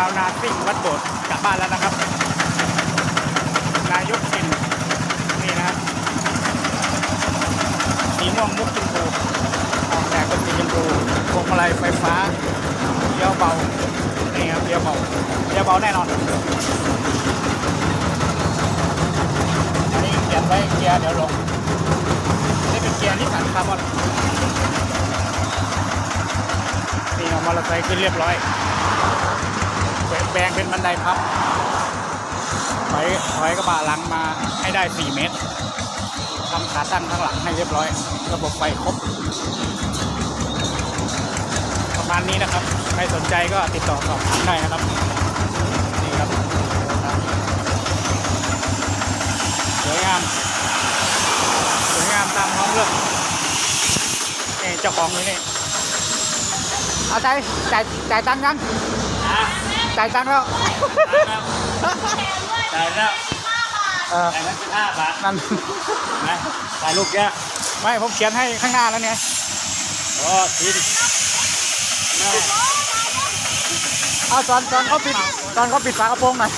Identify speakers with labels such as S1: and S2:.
S1: าวนาซิ่งวัดโบสถ์กลับบ้านแล้วนะครับ นายกชินนี่นะครับสีม่วงมุกชมพูออกแบบเป็นสีชมพูพวงมาลัยไฟฟ้าเลี้ยวเบานี่ครับเลี้ยวเบาเลี้ยวเบาแน่นอนอันนี้เขียนไว้เกียร์เดี๋ยวลงนี่เป็นเกียร์นิสสันคาร์บอนนี่เอามอเตอร์ไซค์ขึ้นเรียบร้อย งเป็นบันไดพับถอยถอยกระบะหลังมาให้ได้ 4 เมตรทำขาตั้งข้างหลังให้เรียบร้อย ระบบไฟครบ ประมาณนี้นะครับ ใครสนใจก็ติดต่อสอบถามได้นะครับ นี่ครับสวยงามสวยงามตามท้องเรื่องนี่เจ้าของเลยนี่ เอาใจจ่ายจ่ายตังค์ยัง จ่ายตังค์แล้ว
S2: จ่ายแล้ว
S1: เออ
S2: จ่ายแล้วสิบห้าบาท
S1: นั่น
S2: นะถ่ายรูปแก
S1: ไม่ผมเขียนให้ข้างหน้าแล้วเนี่ย
S2: โอ้ทินแม่
S1: เอาตอนตอนเขาปิดตอนเขาปิดฝากระโปรงหน่อย